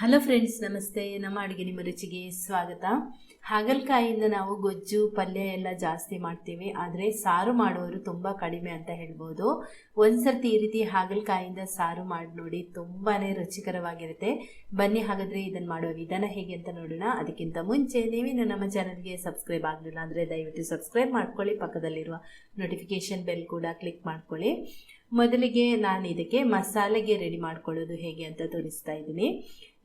Hello friends, ನಮಸ್ತೆ. ನಮ್ಮ ಅಡುಗೆ ನಿಮ್ಮ ರುಚಿಗೆ ಸ್ವಾಗತ. ಹಾಗಲಕಾಯಿಯಿಂದ ನಾವು ಗೊಜ್ಜು, ಪಲ್ಯ ಎಲ್ಲ ಜಾಸ್ತಿ ಮಾಡ್ತೀವಿ. ಆದರೆ ಸಾರು ಮಾಡೋರು ತುಂಬ ಕಡಿಮೆ ಅಂತ ಹೇಳ್ಬೋದು. ಒಂದ್ಸರ್ತಿ ಈ ರೀತಿ ಹಾಗಲಕಾಯಿಯಿಂದ ಸಾರು ಮಾಡಿ ನೋಡಿ ತುಂಬಾ ರುಚಿಕರವಾಗಿರುತ್ತೆ. ಬನ್ನಿ ಹಾಗಾದರೆ ಇದನ್ನು ಮಾಡುವ ವಿಧಾನ ಹೇಗೆ ಅಂತ ನೋಡೋಣ. ಅದಕ್ಕಿಂತ ಮುಂಚೆ ನೀವಿನ್ನು ನಮ್ಮ ಚಾನಲ್ಗೆ ಸಬ್ಸ್ಕ್ರೈಬ್ ಆಗಲಿಲ್ಲ ಅಂದರೆ ದಯವಿಟ್ಟು ಸಬ್ಸ್ಕ್ರೈಬ್ ಮಾಡ್ಕೊಳ್ಳಿ. ಪಕ್ಕದಲ್ಲಿರುವ ನೋಟಿಫಿಕೇಷನ್ ಬೆಲ್ ಕೂಡ ಕ್ಲಿಕ್ ಮಾಡ್ಕೊಳ್ಳಿ. ಮೊದಲಿಗೆ ನಾನು ಇದಕ್ಕೆ ಮಸಾಲೆಗೆ ರೆಡಿ ಮಾಡ್ಕೊಳ್ಳೋದು ಹೇಗೆ ಅಂತ ತೋರಿಸ್ತಾ ಇದ್ದೀನಿ.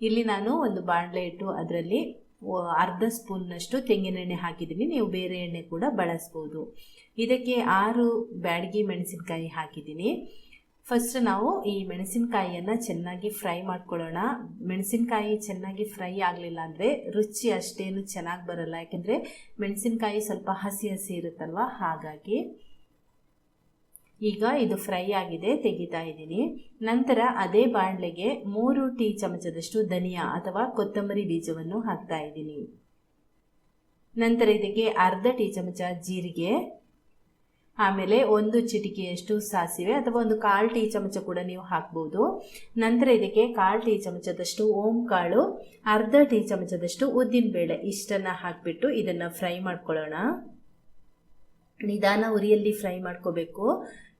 ಇಲ್ಲಿ ನಾನು ಒಂದು ಬಾಣಲೆ ಇಟ್ಟು ಅದರಲ್ಲಿ ಅರ್ಧ ಸ್ಪೂನ್ನಷ್ಟು ತೆಂಗಿನೆಣ್ಣೆ ಹಾಕಿದ್ದೀನಿ. ನೀವು ಬೇರೆ ಎಣ್ಣೆ ಕೂಡ ಬಳಸ್ಬೋದು. ಇದಕ್ಕೆ ಆರು ಬ್ಯಾಡಗಿ ಮೆಣಸಿನಕಾಯಿ ಹಾಕಿದ್ದೀನಿ. ಫಸ್ಟ್ ನಾವು ಈ ಮೆಣಸಿನಕಾಯಿಯನ್ನು ಚೆನ್ನಾಗಿ ಫ್ರೈ ಮಾಡ್ಕೊಳ್ಳೋಣ. ಮೆಣಸಿನಕಾಯಿ ಚೆನ್ನಾಗಿ ಫ್ರೈ ಆಗಲಿಲ್ಲ ಅಂದರೆ ರುಚಿ ಅಷ್ಟೇನು ಚೆನ್ನಾಗಿ ಬರಲ್ಲ. ಯಾಕೆಂದರೆ ಮೆಣಸಿನಕಾಯಿ ಸ್ವಲ್ಪ ಹಸಿ ಹಸಿ ಇರುತ್ತಲ್ವ? ಹಾಗಾಗಿ ಈಗ ಇದು ಫ್ರೈ ಆಗಿದೆ, ತೆಗಿತಾ ಇದ್ದೀನಿ. ನಂತರ ಅದೇ ಬಾಣಲೆಗೆ ಮೂರು ಟೀ ಚಮಚದಷ್ಟು ಧನಿಯಾ ಅಥವಾ ಕೊತ್ತಂಬರಿ ಬೀಜವನ್ನು ಹಾಕ್ತಾ ಇದ್ದೀನಿ. ನಂತರ ಇದಕ್ಕೆ ಅರ್ಧ ಟೀ ಚಮಚ ಜೀರಿಗೆ, ಆಮೇಲೆ ಒಂದು ಚಿಟಿಕೆಯಷ್ಟು ಸಾಸಿವೆ ಅಥವಾ ಒಂದು ಕಾಲು ಟೀ ಚಮಚ ಕೂಡ ನೀವು ಹಾಕ್ಬೋದು. ನಂತರ ಇದಕ್ಕೆ ಕಾಲು ಟೀ ಚಮಚದಷ್ಟು ಓಂ ಕಾಳು ಅರ್ಧ ಟೀ ಚಮಚದಷ್ಟು ಉದ್ದಿನಬೇಳೆ ಇಷ್ಟನ್ನು ಹಾಕಿಬಿಟ್ಟು ಇದನ್ನು ಫ್ರೈ ಮಾಡ್ಕೊಳ್ಳೋಣ. ನಿಧಾನ ಉರಿಯಲ್ಲಿ ಫ್ರೈ ಮಾಡ್ಕೋಬೇಕು.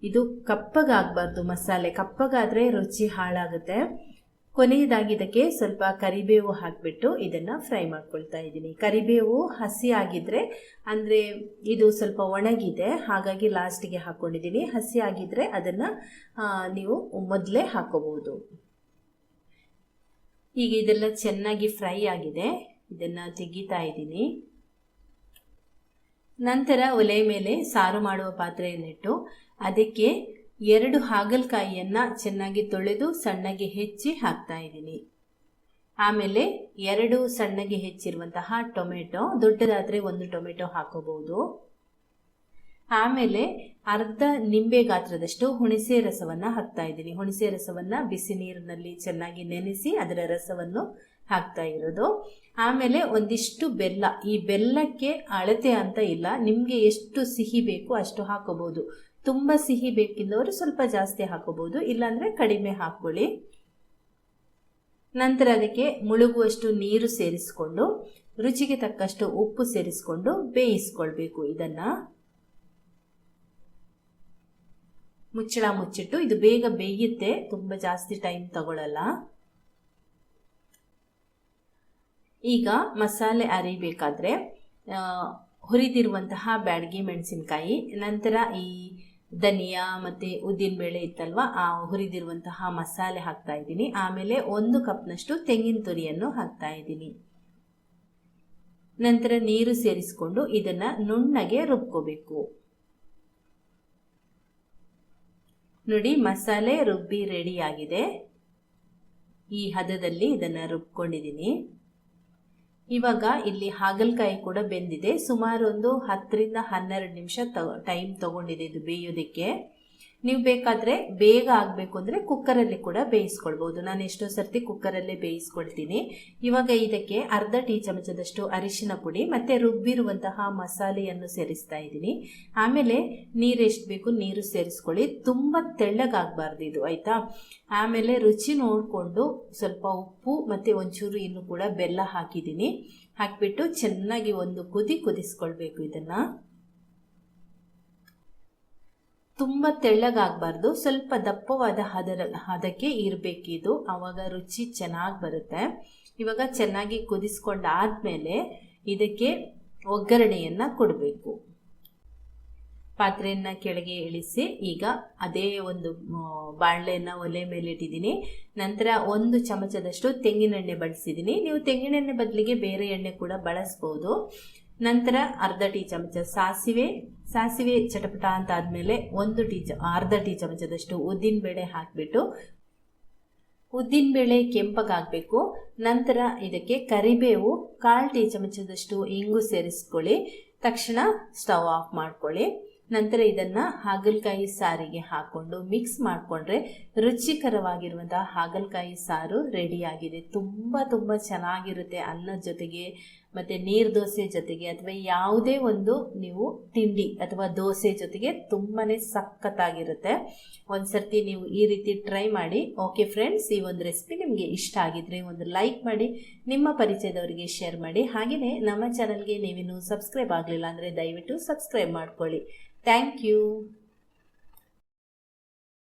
ಇದು ಕಪ್ಪಗಾಗಬಾರ್ದು ಮಸಾಲೆ. ಕಪ್ಪಗಾದರೆ ರುಚಿ ಹಾಳಾಗುತ್ತೆ. ಕೊನೆಯದಾಗಿ ಇದಕ್ಕೆ ಸ್ವಲ್ಪ ಕರಿಬೇವು ಹಾಕಿಬಿಟ್ಟು ಇದನ್ನು ಫ್ರೈ ಮಾಡ್ಕೊಳ್ತಾ ಇದ್ದೀನಿ. ಕರಿಬೇವು ಹಸಿ ಆಗಿದ್ರೆ, ಅಂದರೆ ಇದು ಸ್ವಲ್ಪ ಒಣಗಿದೆ, ಹಾಗಾಗಿ ಲಾಸ್ಟಿಗೆ ಹಾಕ್ಕೊಂಡಿದ್ದೀನಿ ಹಸಿ ಆಗಿದ್ರೆ ಅದನ್ನು ನೀವು ಮೊದಲೇ ಹಾಕೋಬಹುದು. ಈಗ ಇದೆಲ್ಲ ಚೆನ್ನಾಗಿ ಫ್ರೈ ಆಗಿದೆ. ಇದನ್ನು ತೆಗಿತಾ ಇದ್ದೀನಿ. ನಂತರ ಒಲೆ ಮೇಲೆ ಸಾರು ಮಾಡುವ ಪಾತ್ರೆಯನ್ನಿಟ್ಟು ಅದಕ್ಕೆ ಎರಡು ಹಾಗಲಕಾಯಿಯನ್ನು ಚೆನ್ನಾಗಿ ತೊಳೆದು ಸಣ್ಣಗೆ ಹೆಚ್ಚಿ ಹಾಕ್ತಾ ಇದ್ದೀನಿ. ಆಮೇಲೆ ಎರಡು ಸಣ್ಣಗೆ ಹೆಚ್ಚಿರುವಂತಹ ಟೊಮೆಟೊ, ದೊಡ್ಡದಾದರೆ ಒಂದು ಟೊಮೆಟೊ ಹಾಕೋಬಹುದು ಆಮೇಲೆ ಅರ್ಧ ನಿಂಬೆ ಗಾತ್ರದಷ್ಟು ಹುಣಸೆ ರಸವನ್ನು ಹಾಕ್ತಾ ಇದ್ದೀನಿ. ಹುಣಸೆ ರಸವನ್ನು ಬಿಸಿ ನೀರಿನಲ್ಲಿ ಚೆನ್ನಾಗಿ ನೆನೆಸಿ ಅದರ ರಸವನ್ನು ಹಾಕ್ತಾ ಇರೋದು. ಆಮೇಲೆ ಒಂದಿಷ್ಟು ಬೆಲ್ಲ. ಈ ಬೆಲ್ಲಕ್ಕೆ ಅಳತೆ ಅಂತ ಇಲ್ಲ. ನಿಮಗೆ ಎಷ್ಟು ಸಿಹಿ ಬೇಕು ಅಷ್ಟು ಹಾಕೋಬಹುದು ತುಂಬ ಸಿಹಿ ಬೇಕಿದ್ದವರು ಸ್ವಲ್ಪ ಜಾಸ್ತಿ ಹಾಕೋಬಹುದು ಇಲ್ಲಾಂದರೆ ಕಡಿಮೆ ಹಾಕ್ಕೊಳ್ಳಿ. ನಂತರ ಅದಕ್ಕೆ ಮುಳುಗುವಷ್ಟು ನೀರು ಸೇರಿಸ್ಕೊಂಡು, ರುಚಿಗೆ ತಕ್ಕಷ್ಟು ಉಪ್ಪು ಸೇರಿಸ್ಕೊಂಡು ಬೇಯಿಸ್ಕೊಳ್ಬೇಕು ಇದನ್ನು. ಮುಚ್ಚಳ ಮುಚ್ಚಿಟ್ಟು, ಇದು ಬೇಗ ಬೇಯುತ್ತೆ. ತುಂಬ ಜಾಸ್ತಿ ಟೈಮ್ ತಗೊಳ್ಳಲ್ಲ ಈಗ ಮಸಾಲೆ ಅರಿಬೇಕಾದ್ರೆ ಹುರಿದಿರುವಂತಹ ಬ್ಯಾಡಗಿ ಮೆಣಸಿನಕಾಯಿ, ನಂತರ ಈ ಧನಿಯಾ ಮತ್ತು ಉದ್ದಿನಬೇಳೆ ಇತ್ತಲ್ವ, ಆ ಹುರಿದಿರುವಂತಹ ಮಸಾಲೆ ಹಾಕ್ತಾ ಇದ್ದೀನಿ. ಆಮೇಲೆ ಒಂದು ಕಪ್ನಷ್ಟು ತೆಂಗಿನ ತುರಿಯನ್ನು ಹಾಕ್ತಾ ಇದ್ದೀನಿ. ನಂತರ ನೀರು ಸೇರಿಸಿಕೊಂಡು ಇದನ್ನು ನುಣ್ಣಗೆ ರುಬ್ಕೋಬೇಕು. ನೋಡಿ, ಮಸಾಲೆ ರುಬ್ಬಿ ರೆಡಿಯಾಗಿದೆ ಈ ಹದದಲ್ಲಿ ಇದನ್ನು ರುಬ್ಕೊಂಡಿದ್ದೀನಿ. ಇವಾಗ ಇಲ್ಲಿ ಹಾಗಲಕಾಯಿ ಕೂಡ ಬೆಂದಿದೆ. ಸುಮಾರು ಒಂದು ಹತ್ತರಿಂದ ಹನ್ನೆರಡು ನಿಮಿಷ ಟೈಮ್ ತಗೊಂಡಿದೆ ಇದು ಬೇಯೋದಕ್ಕೆ. ನೀವು ಬೇಕಾದರೆ ಬೇಗ ಆಗಬೇಕು ಅಂದರೆ ಕುಕ್ಕರಲ್ಲಿ ಕೂಡ ಬೇಯಿಸ್ಕೊಳ್ಬೋದು. ನಾನು ಎಷ್ಟೋ ಸರ್ತಿ ಕುಕ್ಕರಲ್ಲೇ ಬೇಯಿಸ್ಕೊಳ್ತೀನಿ. ಇವಾಗ ಇದಕ್ಕೆ ಅರ್ಧ ಟೀ ಚಮಚದಷ್ಟು ಅರಿಶಿನ ಪುಡಿ ಮತ್ತು ರುಬ್ಬಿರುವಂತಹ ಮಸಾಲೆಯನ್ನು ಸೇರಿಸ್ತಾ ಇದ್ದೀನಿ. ಆಮೇಲೆ ನೀರು ಎಷ್ಟು ಬೇಕು ನೀರು ಸೇರಿಸ್ಕೊಳ್ಳಿ. ತುಂಬ ತೆಳ್ಳಗಾಗಬಾರ್ದು ಇದು, ಆಯಿತಾ? ಆಮೇಲೆ ರುಚಿ ನೋಡಿಕೊಂಡು ಸ್ವಲ್ಪ ಉಪ್ಪು ಮತ್ತು ಒಂಚೂರು ಇನ್ನು ಕೂಡ ಬೆಲ್ಲ ಹಾಕಿದ್ದೀನಿ. ಹಾಕಿಬಿಟ್ಟು ಚೆನ್ನಾಗಿ ಒಂದು ಕುದಿ ಕುದಿಸ್ಕೊಳ್ಬೇಕು ಇದನ್ನು. ತುಂಬ ತೆಳ್ಳಗಾಗಬಾರ್ದು. ಸ್ವಲ್ಪ ದಪ್ಪವಾದ ಹದರ, ಹದಕ್ಕೆ ಇರಬೇಕಿದು. ಆವಾಗ ರುಚಿ ಚೆನ್ನಾಗಿ ಬರುತ್ತೆ. ಇವಾಗ ಚೆನ್ನಾಗಿ ಕುದಿಸ್ಕೊಂಡಾದ್ಮೇಲೆ ಇದಕ್ಕೆ ಒಗ್ಗರಣೆಯನ್ನು ಕೊಡಬೇಕು. ಪಾತ್ರೆಯನ್ನು ಕೆಳಗೆ ಇಳಿಸಿ ಈಗ ಅದೇ ಒಂದು ಬಾಣಲೆಯನ್ನು ಒಲೆ ಮೇಲೆ ಇಟ್ಟಿದ್ದೀನಿ. ನಂತರ ಒಂದು ಚಮಚದಷ್ಟು ತೆಂಗಿನೆಣ್ಣೆ ಬಳಸಿದ್ದೀನಿ. ನೀವು ತೆಂಗಿನೆಣ್ಣೆ ಬದಲಿಗೆ ಬೇರೆ ಎಣ್ಣೆ ಕೂಡ ಬಳಸ್ಬೋದು. ನಂತರ ಅರ್ಧ ಟೀ ಚಮಚ ಸಾಸಿವೆ ಸಾಸಿವೆ ಚಟಪಟ ಅಂತ ಆದಮೇಲೆ ಒಂದು ಟೀ ಚ ಅರ್ಧ ಟೀ ಚಮಚದಷ್ಟು ಉದ್ದಿನಬೇಳೆ ಹಾಕಿಬಿಟ್ಟು ಉದ್ದಿನಬೇಳೆ ಕೆಂಪಗಾಗಬೇಕು ನಂತರ ಇದಕ್ಕೆ ಕರಿಬೇವು, ಕಾಲು ಟೀ ಚಮಚದಷ್ಟು ಇಂಗು ಸೇರಿಸ್ಕೊಳ್ಳಿ. ತಕ್ಷಣ ಸ್ಟವ್ ಆಫ್ ಮಾಡ್ಕೊಳ್ಳಿ. ನಂತರ ಇದನ್ನು ಹಾಗಲಕಾಯಿ ಸಾರಿಗೆ ಹಾಕ್ಕೊಂಡು ಮಿಕ್ಸ್ ಮಾಡಿಕೊಂಡ್ರೆ ರುಚಿಕರವಾಗಿರುವಂತಹ ಹಾಗಲಕಾಯಿ ಸಾರು ರೆಡಿಯಾಗಿದೆ. ತುಂಬ ತುಂಬ ಚೆನ್ನಾಗಿರುತ್ತೆ ಅನ್ನದ ಜೊತೆಗೆ. ಮತ್ತು ನೀರು ದೋಸೆ ಜೊತೆಗೆ ಅಥವಾ ಯಾವುದೇ ಒಂದು ನೀವು ತಿಂಡಿ ಅಥವಾ ದೋಸೆ ಜೊತೆಗೆ ತುಂಬಾ ಸಖತ್ತಾಗಿರುತ್ತೆ. ಒಂದು ಸರ್ತಿ ನೀವು ಈ ರೀತಿ ಟ್ರೈ ಮಾಡಿ. ಓಕೆ ಫ್ರೆಂಡ್ಸ್ ಈ ಒಂದು ರೆಸಿಪಿ ನಿಮಗೆ ಇಷ್ಟ ಆಗಿದ್ರೆ ಒಂದು ಲೈಕ್ ಮಾಡಿ, ನಿಮ್ಮ ಪರಿಚಯದವರಿಗೆ ಶೇರ್ ಮಾಡಿ. ಹಾಗೆಯೇ ನಮ್ಮ ಚಾನಲ್ಗೆ ನೀವಿನ್ನೂ ಸಬ್ಸ್ಕ್ರೈಬ್ ಆಗಲಿಲ್ಲ ಅಂದರೆ ದಯವಿಟ್ಟು ಸಬ್ಸ್ಕ್ರೈಬ್ ಮಾಡ್ಕೊಳ್ಳಿ. Thank you